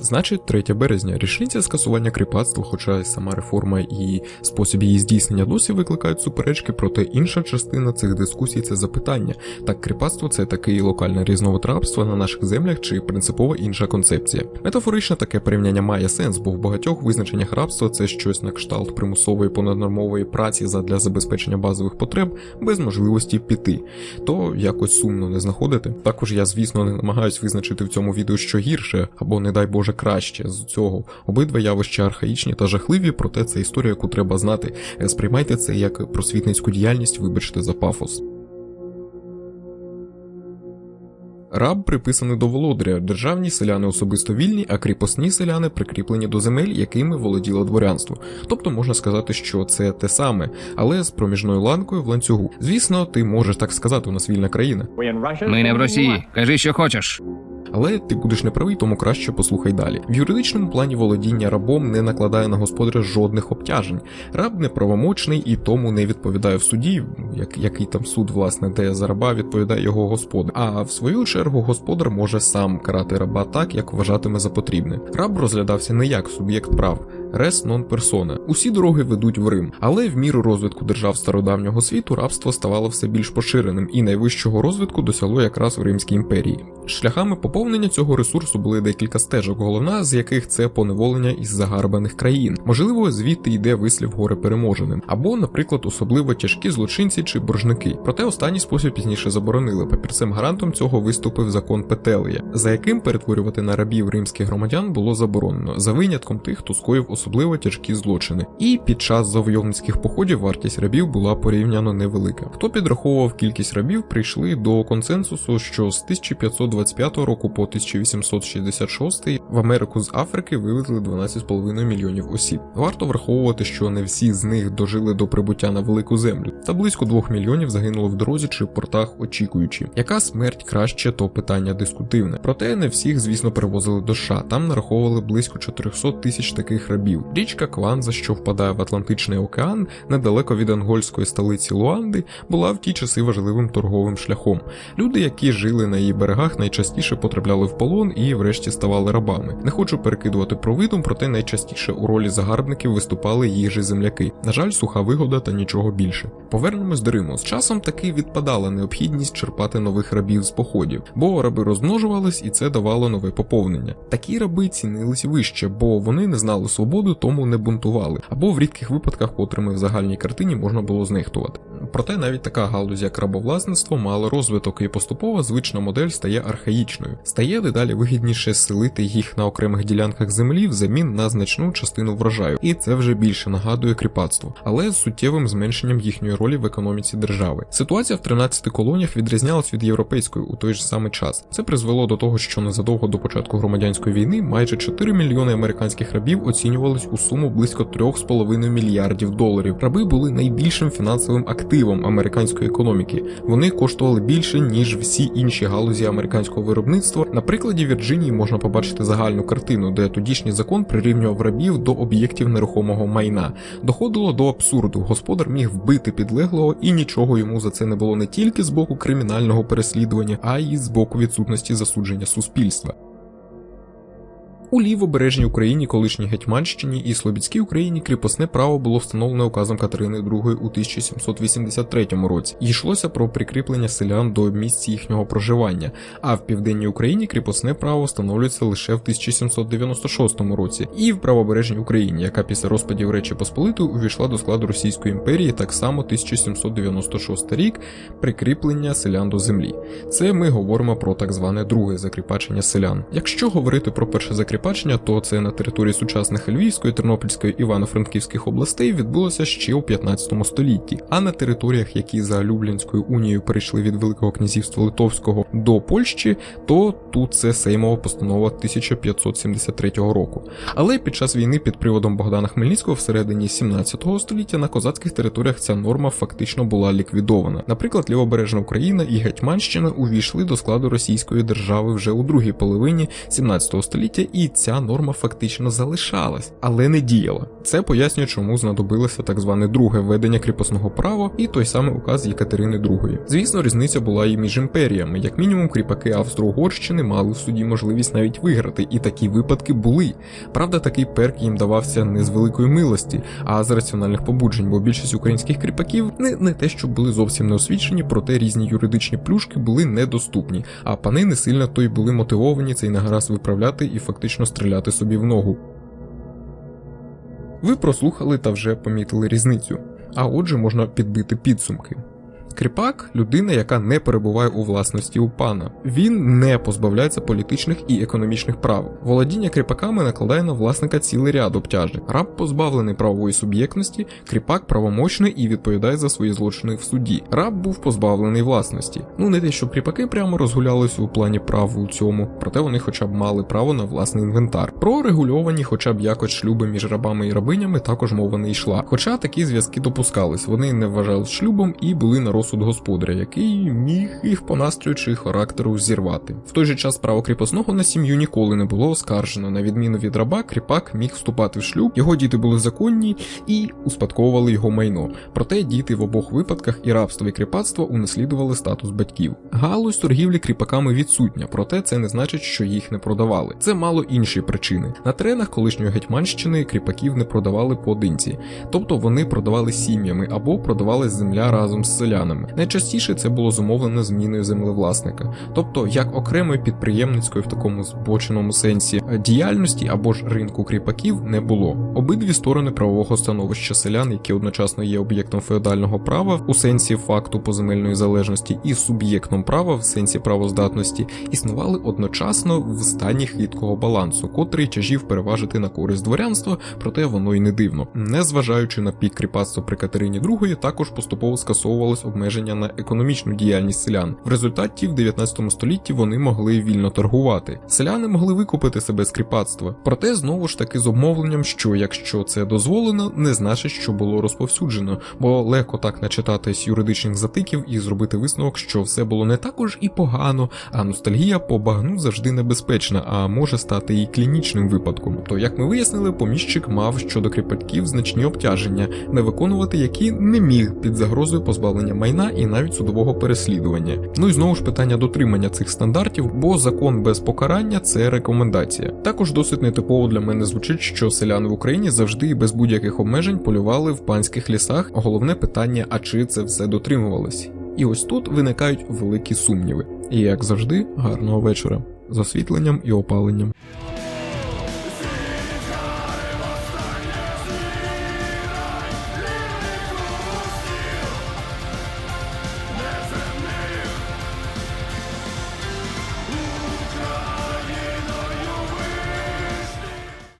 Значить, 3 березня річниця скасування кріпацтва, хоча й сама реформа і спосіб її здійснення досі викликають суперечки, проте інша частина цих дискусій це запитання: так кріпацтво це такий локальний різновид рабства на наших землях чи принципово інша концепція. Метафорично таке порівняння має сенс, бо в багатьох визначеннях рабства це щось на кшталт примусової понаднормової праці задля забезпечення базових потреб без можливості піти. То якось сумно не знаходити. Також я, звісно, не намагаюсь визначити в цьому відео що гірше, або не дай Боже краще з цього. Обидва явища архаїчні та жахливі, проте це історія, яку треба знати. Е, Сприймайте це як просвітницьку діяльність, вибачте за пафос. Раб приписаний до володаря, державні селяни особисто вільні, а кріпосні селяни прикріплені до земель, якими володіло дворянство. Тобто можна сказати, що це те саме, але з проміжною ланкою в ланцюгу. Звісно, ти можеш так сказати, у нас вільна країна. Ми не в Росії. Кажи, що хочеш. Але ти будеш неправий, тому краще послухай далі. В юридичному плані володіння рабом не накладає на господаря жодних обтяжень. Раб неправомочний і тому не відповідає в суді, як який там суд, власне, де за раба відповідає його господар. А в свою чергу господар може сам карати раба так, як вважатиме за потрібне. Раб розглядався не як суб'єкт прав. Рес нон персона. Усі дороги ведуть в Рим, але в міру розвитку держав стародавнього світу рабство ставало все більш поширеним, і найвищого розвитку досягло якраз в Римській імперії. Шляхами поповнення цього ресурсу були декілька стежок, головна з яких це поневолення із загарбаних країн. Можливо, звідти йде вислів горе переможеним, або, наприклад, особливо тяжкі злочинці чи боржники. Проте останній спосіб пізніше заборонили. Папірцем гарантом цього виступив закон Петелія, за яким перетворювати на рабів римських громадян було заборонено, за винятком тих, хто скоїв особливо тяжкі злочини. І під час завойовницьких походів вартість рабів була порівняно невелика. Хто підраховував кількість рабів, прийшли до консенсусу, що з 1525 року по 1866 в Америку з Африки вивезли 12,5 мільйонів осіб. Варто враховувати, що не всі з них дожили до прибуття на велику землю, та близько 2 мільйонів загинуло в дорозі чи в портах, очікуючи. Яка смерть краще, то питання дискутивне. Проте не всіх, звісно, перевозили до США. Там нараховували близько 400 тисяч таких рабів. Річка Кванза, що впадає в Атлантичний океан, недалеко від ангольської столиці Луанди, була в ті часи важливим торговим шляхом. Люди, які жили на її берегах, найчастіше потрапляли в полон і, врешті, ставали рабами. Не хочу перекидувати провидом, проте найчастіше у ролі загарбників виступали їх же земляки. На жаль, суха вигода та нічого більше. Повернемось до Риму. З часом таки відпадала необхідність черпати нових рабів з походів, бо раби розмножувались і це давало нове поповнення. Такі раби цінились вище, бо вони не знали свободу, тому не бунтували, або в рідких випадках, котрими в загальній картині можна було знехтувати. Проте навіть така галузь, як рабовласництво, мала розвиток, і поступово звична модель стає архаїчною. Стає дедалі вигідніше селити їх на окремих ділянках землі взамін на значну частину врожаю, і це вже більше нагадує кріпацтво, але з суттєвим зменшенням їхньої ролі в економіці держави. Ситуація в 13 колоніях відрізнялась від європейської у той же самий час. Це призвело до того, що незадовго до початку громадянської війни майже 4 мільйони американських рабів оцінювались у суму близько 3,5 мільярдів доларів. Раби були найбільшим фінансовим активом американської економіки. Вони коштували більше ніж всі інші галузі американського виробництва. На прикладі Вірджинії можна побачити загальну картину, де тодішній закон прирівнював рабів до об'єктів нерухомого майна. Доходило до абсурду. Господар міг вбити підлеглого, і нічого йому за це не було не тільки з боку кримінального переслідування, а й з боку відсутності засудження суспільства. У лівобережній Україні, колишній Гетьманщині і Слобідській Україні кріпосне право було встановлено указом Катерини II у 1783 році. Йшлося про прикріплення селян до місць їхнього проживання, а в південній Україні кріпосне право встановлюється лише в 1796 році, і в правобережній Україні, яка після розпадів Речі Посполитої увійшла до складу Російської імперії, так само 1796 рік прикріплення селян до землі. Це ми говоримо про так зване друге закріпачення селян. Якщо говорити про перше закріпачення, то це на території сучасних Львівської, Тернопільської, Івано-Франківських областей відбулося ще у 15 столітті, а на територіях, які за Люблінською унією перейшли від Великого князівства Литовського до Польщі, то тут це Сеймова постанова 1573 року. Але під час війни під приводом Богдана Хмельницького всередині 17 століття на козацьких територіях ця норма фактично була ліквідована. Наприклад, Лівобережна Україна і Гетьманщина увійшли до складу Російської держави вже у другій половині 17 століття, і ця норма фактично залишалась, але не діяла. Це пояснює, чому знадобилося так зване друге введення кріпосного права і той самий указ Єкатерини II. Звісно, різниця була і між імперіями. Як мінімум, кріпаки Австро-Угорщини мали в суді можливість навіть виграти, і такі випадки були. Правда, такий перк їм давався не з великої милості, а з раціональних побуджень, бо більшість українських кріпаків не, не те, що були зовсім не освічені, проте різні юридичні плюшки були недоступні, а пани не сильно то й були мотивовані цей нагараз виправляти і фактично стріляти собі в ногу. Ви прослухали та вже помітили різницю. А отже, можна підбити підсумки. Кріпак людина, яка не перебуває у власності у пана. Він не позбавляється політичних і економічних прав. Володіння кріпаками накладає на власника цілий ряд обтяжень. Раб позбавлений правової суб'єктності, кріпак правомочний і відповідає за свої злочини в суді. Раб був позбавлений власності. Ну не те, що кріпаки прямо розгулялись у плані прав у цьому, проте вони хоча б мали право на власний інвентар. Про регульовані, хоча б якось шлюби між рабами і рабинями також мова не йшла. Хоча такі зв'язки допускались, вони не вважались шлюбом і були на розсуд господаря, який міг їх по настрою характеру зірвати. В той же час право кріпосного на сім'ю ніколи не було оскаржено. На відміну від раба, кріпак міг вступати в шлюб, його діти були законні і успадковували його майно. Проте діти в обох випадках і рабство, і кріпацтво унаслідували статус батьків. Галузь торгівлі кріпаками відсутня, проте це не значить, що їх не продавали. Це мало інші причини. На теренах колишньої гетьманщини кріпаків не продавали поодинці, тобто вони продавали сім'ями або продавали земля разом з селянами. Найчастіше це було зумовлено зміною землевласника, тобто як окремої підприємницької в такому збоченому сенсі діяльності або ж ринку кріпаків не було. Обидві сторони правового становища селян, які одночасно є об'єктом феодального права у сенсі факту поземельної залежності, і суб'єктом права в сенсі правоздатності, існували одночасно в стані хиткого балансу, котрий тяжів переважити на користь дворянства, проте воно й не дивно. Незважаючи на пік кріпацтва при Катерині II, також поступово скасовувалось обмеження на економічну діяльність селян. В результаті в 19 столітті вони могли вільно торгувати. Селяни могли викупити себе з кріпацтва. Проте знову ж таки з обмовленням, що якщо це дозволено, не значить, що було розповсюджено, бо легко так начитатись юридичних затиків і зробити висновок, що все було не також і погано, а ностальгія по багну завжди небезпечна, а може стати і клінічним випадком. То, як ми вияснили, поміщик мав щодо кріпаків значні обтяження, не виконувати які не міг під загрозою позбавлення майна і навіть судового переслідування. Ну і знову ж питання дотримання цих стандартів, бо закон без покарання це рекомендація. Також досить нетипово для мене звучить, що селяни в Україні завжди і без будь-яких обмежень полювали в панських лісах. Головне питання, а чи це все дотримувалось? І ось тут виникають великі сумніви. І як завжди, гарного вечора з освітленням і опаленням.